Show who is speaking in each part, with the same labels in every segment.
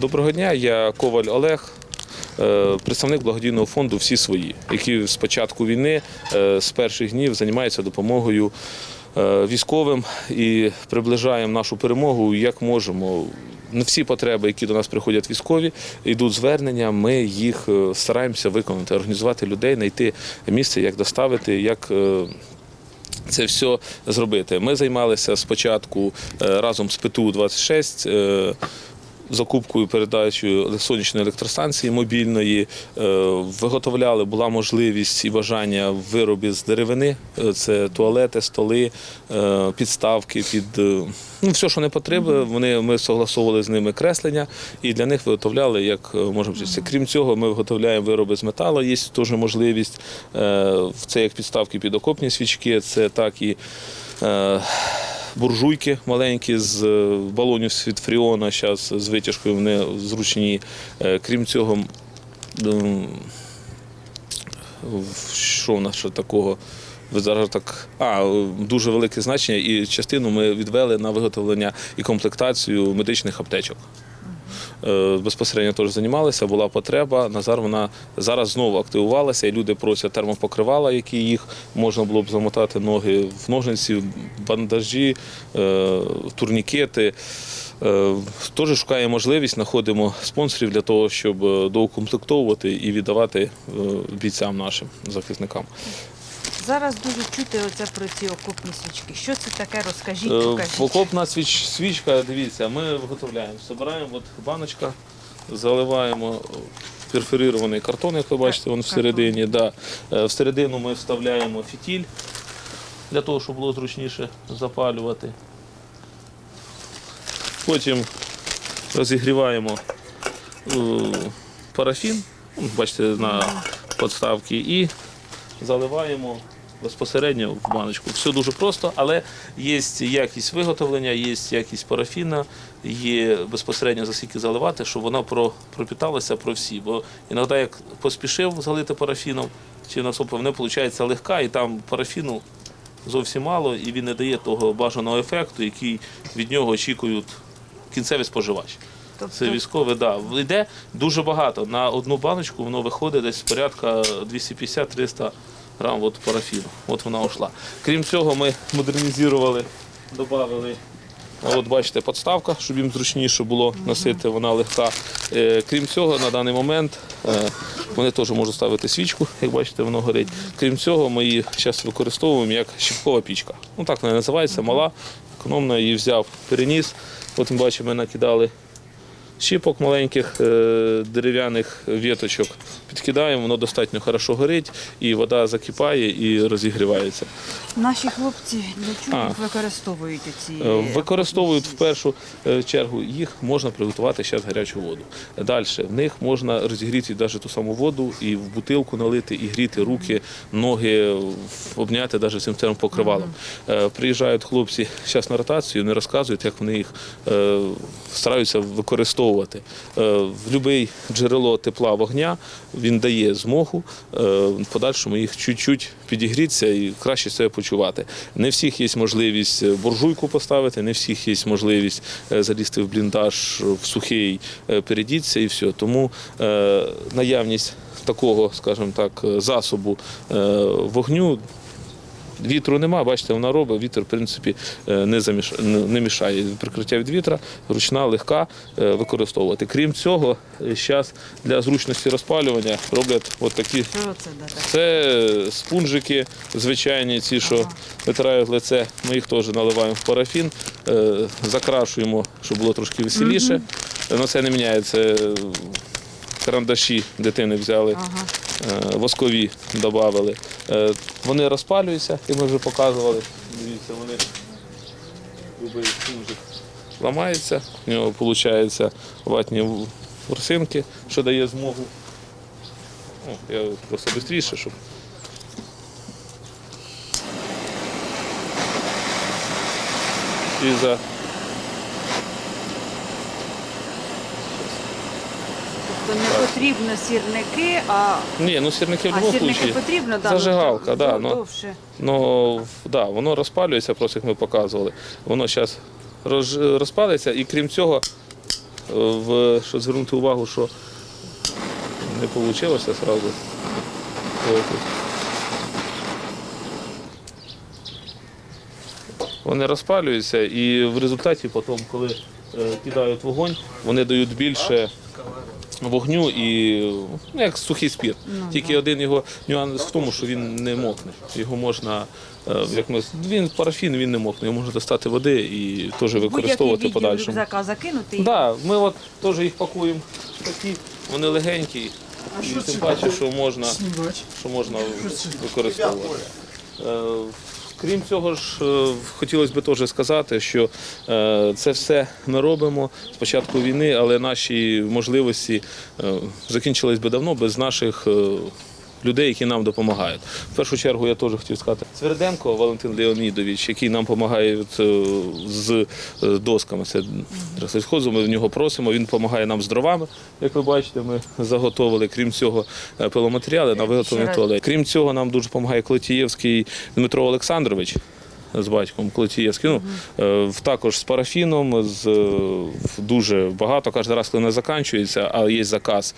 Speaker 1: Доброго дня, я Коваль Олег, е, представник благодійного фонду Всі свої, який з початку війни е, з перших днів займається допомогою е, військовим і приближаємо нашу перемогу як можемо. На всі потреби, які до нас приходять військові, йдуть звернення. Ми їх стараємося виконати, організувати людей, знайти місце, як доставити, як. це все зробити. Ми займалися спочатку разом з ПТУ-26 е, закупкою передачею сонячної електростанції мобільної. Е, Виготовляли, була можливість і бажання виробів з деревини. Е, Це туалети, столи, е, підставки під ну, все, що не потрібно. Вони ми согласовували з ними креслення і для них виготовляли як можемо вчитися. Крім цього, ми виготовляємо вироби з металу. Є теж можливість. Це як підставки під окопні свічки, це так і. Буржуйки маленькі з е, балонів від фріона, зараз з витяжкою вони зручні. Е, Крім цього, що в нас ще такого? Зараз так. А, дуже велике значення, і частину ми відвели на виготовлення і комплектацію медичних аптечок. Е, Безпосередньо теж займалися, була потреба. Назар вона зараз знову активувалася, і люди просять термопокривала, які їх можна було б замотати ноги в ножниці, бандажі, е, турнікети. Е, Теж шукаємо можливість, знаходимо спонсорів для того, щоб доукомплектовувати і віддавати бійцям нашим захисникам.
Speaker 2: Зараз дуже чути оце про ці окопні свічки. Що це таке? Розкажіть,
Speaker 1: Е,
Speaker 2: покажіть.
Speaker 1: Окопна свіч, свічка, дивіться, ми виготовляємо. Збираємо от баночка, заливаємо в перфорирований картон, як ви бачите, він всередині. Да. Е, Всередину ми вставляємо фітіль для того, щоб було зручніше запалювати. Потім розігріваємо е, парафін, ну, бачите, на подставці, і заливаємо безпосередньо в баночку. Все дуже просто, але є якість виготовлення, є якість парафіна, є безпосередньо за скільки заливати, щоб вона пропіталася про всі. Бо іноді як поспішив залити парафіном чи насопив, не виходить легка, і там парафіну зовсім мало, і він не дає того бажаного ефекту, який від нього очікують кінцеві споживачі.
Speaker 2: Тобто,
Speaker 1: Це військове, да. Йде дуже багато. На одну баночку воно виходить десь порядка 250-300 грам от парафіну. От вона йшла. Крім цього, ми модернізували, додали. От бачите, подставка, щоб їм зручніше було носити, вона легка. Е, Крім цього, на даний момент е, вони теж можуть ставити свічку, як бачите, воно горить. Крім цього, ми її зараз використовуємо як щіпкова пічка. Ну так вона називається, мала, економна, її взяв, переніс. От ми бачимо, накидали щіпок маленьких е, дерев'яних віточок. Підкидаємо, воно достатньо хорошо горить, і вода закипає і розігрівається.
Speaker 2: наші хлопці для чого
Speaker 1: А.
Speaker 2: використовують ці
Speaker 1: Е, Використовують в першу е, чергу їх можна приготувати зараз гарячу воду. Далі в них можна розігріти навіть ту саму воду і в бутилку налити, і гріти руки, ноги, обняти навіть цим термопокривалом. Е, Приїжджають хлопці зараз на ротацію, не розказують, як вони їх стараються використовувати. Е, В будь-яке джерело тепла вогня він дає змогу е, в подальшому їх чуть-чуть підігрітися і краще себе почувати. Не всіх є можливість е, буржуйку поставити, не всіх є можливість залізти в бліндаж в сухий, передіться і все. Тому наявність такого, скажімо так, засобу вогню. Вітру нема, бачите, вона робить, вітер, в принципі, е, не, заміш... не мішає. Прикриття від вітра, ручна, легка е, використовувати. Крім цього, зараз для зручності розпалювання роблять от такі
Speaker 2: це
Speaker 1: спунжики звичайні, ці, що витирають лице. Ми їх теж наливаємо в парафін, е, закрашуємо, щоб було трошки веселіше. Но це не міняється. Карандаші дитини взяли, воскові додали. Е, Вони розпалюються, як ми вже показували. Дивіться, вони любий ламається, в нього виходить ватні ворсинки, що дає змогу. О, я просто швидше, щоб. І за
Speaker 2: Тобто не потрібно сірники, а,
Speaker 1: ні, ну сірники в
Speaker 2: а сірники
Speaker 1: случаях.
Speaker 2: потрібно, да,
Speaker 1: Зажигалка,
Speaker 2: ну,
Speaker 1: да,
Speaker 2: дов-
Speaker 1: ну.
Speaker 2: довше.
Speaker 1: Ну да, воно розпалюється, просто як ми показували. Воно зараз розпалиться, і крім цього, в, що звернути увагу, що не вийшло одразу. Вони розпалюються і в результаті потім, коли е, кидають вогонь, вони дають більше вогню і ну, як сухий спірт. Тільки один його нюанс в тому, що він не мокне. Його можна, е, як ми, він парафін, він не мокне, його можна достати води і теж використовувати подальшому.
Speaker 2: рюкзака закинути. і-
Speaker 1: Да, ми от теж їх пакуємо такі, вони легенькі, і тим паче, що можна, що можна використовувати. Крім цього ж, е, хотілося б теж сказати, що е, це все ми робимо з початку війни, але наші можливості е, закінчились би давно без наших людей, які нам допомагають. В першу чергу я теж хотів сказати Цверденко Валентин Леонідович, який нам допомагає е, з е, досками. Це сільхозу, ми в нього просимо. Він допомагає нам з дровами. Як ви бачите, ми заготовили. Крім цього, е, пиломатеріали на виготовлення туалетів. Крім цього, нам дуже допомагає Клетієвський Дмитро Олександрович. З батьком Клетієвський, ну також з парафіном, з дуже багато. Кожен раз, коли не закінчується, а є заказ,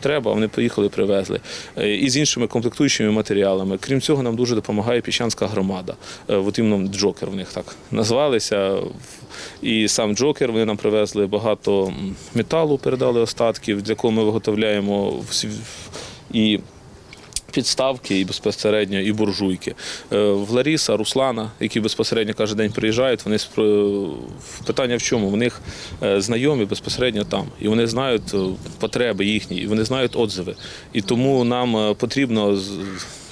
Speaker 1: треба, вони поїхали, привезли. Е, І з іншими комплектуючими матеріалами. Крім цього, нам дуже допомагає піщанська громада. Е, От іменно Джокер в них так назвалися. І сам Джокер вони нам привезли багато металу, передали остатків, для якого ми виготовляємо і підставки і безпосередньо і буржуйки. Е, В Ларіса, Руслана, які безпосередньо кожен день приїжджають, вони питання в чому? В них е, знайомі безпосередньо там, і вони знають е, потреби їхні, і вони знають отзиви. І тому нам потрібно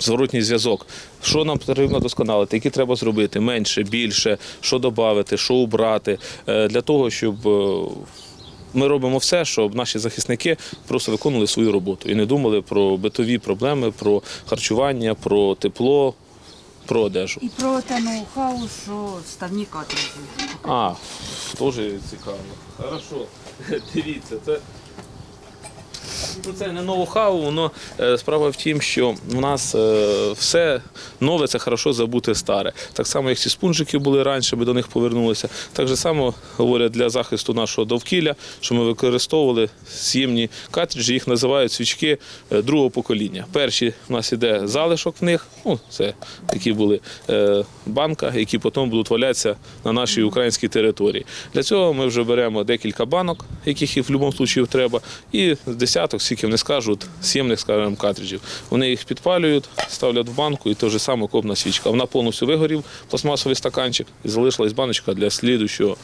Speaker 1: зворотній зв'язок. Що нам потрібно досконалити, які треба зробити менше, більше, що додати, що убрати, для того, щоб. Ми робимо все, щоб наші захисники просто виконували свою роботу і не думали про битові проблеми, про харчування, про тепло, про одежу.
Speaker 2: І про те ноу-хау, що ставні катрики.
Speaker 1: А, теж цікаво. Хорошо. Дивіться, це. Це не ноу-хау, воно е, справа в тім, що у нас е, все нове це хорошо забути старе. Так само, як ці спунжики були раніше, ми до них повернулися. Так же само говорять для захисту нашого довкілля, що ми використовували сімні картриджі, їх називають свічки е, другого покоління. Перші у нас іде залишок в них, ну це які були банка, які потім будуть валятися на нашій українській території. Для цього ми вже беремо декілька банок, яких і в будь-якому випадку треба, і десяток, скільки вони скажуть, сімних, скажімо, картриджів. Вони їх підпалюють, ставлять в банку, і те ж саме копна свічка. Вона повністю вигорів пластмасовий стаканчик і залишилась баночка для слідущого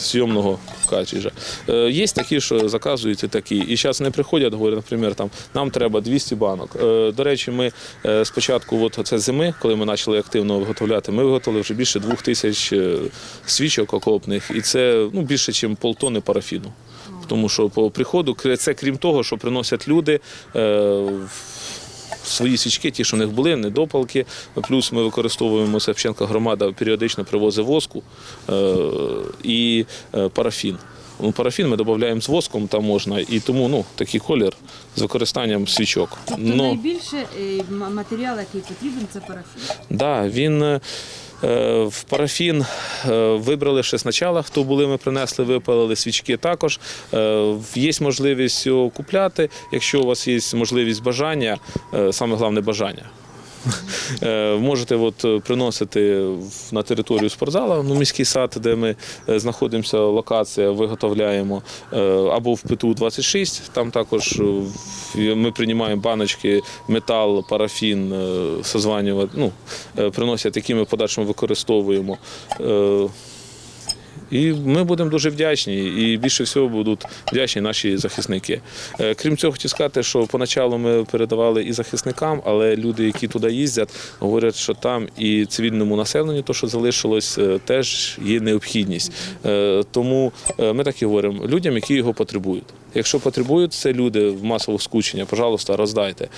Speaker 1: зйомного картриджа. Е, є такі, що заказують і такі. І зараз не приходять, говорять, наприклад, там, нам треба 200 банок. Е, до речі, ми е, спочатку, от це зими, коли ми почали активно виготовляти, ми виготовили вже більше двох тисяч е, свічок окопних, і це ну, більше, ніж полтони парафіну. Тому що по приходу це крім того, що приносять люди. Е, Свої свічки, ті, що в них були, недопалки. Плюс ми використовуємо Севченка громада періодично привозить воску е, і е, парафін. Ну, Парафін ми додаємо з воском, там можна, і тому ну, такий колір з використанням свічок.
Speaker 2: Тобто
Speaker 1: Ну,
Speaker 2: найбільше е, матеріал, який потрібен, це парафін.
Speaker 1: Да, він в парафін е, вибрали ще спочатку, хто були, ми принесли, випалили свічки також. Е, Є можливість купляти, якщо у вас є можливість бажання, е, саме головне бажання. Е, Можете от е, приносити на територію спортзалу, ну, міський сад, де ми е, знаходимося, локація, виготовляємо, або в ПТУ 26, там також ми приймаємо баночки, метал, парафін, созванювати, ну, приносять, які ми подальшому використовуємо. І ми будемо дуже вдячні, і більше всього будуть вдячні наші захисники. Е, Крім цього, хотів сказати, що поначалу ми передавали і захисникам, але люди, які туди їздять, говорять, що там і цивільному населенню, то що залишилось, е, теж є необхідність. Е, Тому ми так і говоримо людям, які його потребують. Якщо потребують це люди в масових скучення, пожалуйста, роздайте.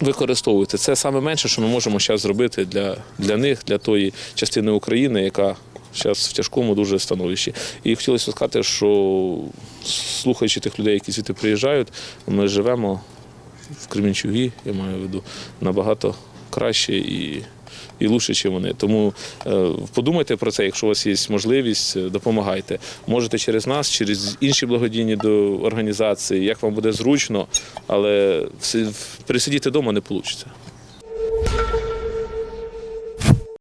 Speaker 1: Використовуйте це саме менше, що ми можемо зараз зробити для, для них, для тої частини України, яка зараз в тяжкому дуже становищі. І хотілося сказати, що слухаючи тих людей, які звідти приїжджають, ми живемо в Кремінчугі, я маю в виду, набагато краще і і лучше, ніж вони. Тому е, подумайте про це, якщо у вас є можливість, е, допомагайте. Можете через нас, через інші благодійні організації, як вам буде зручно, але пересидіти вдома не вийде.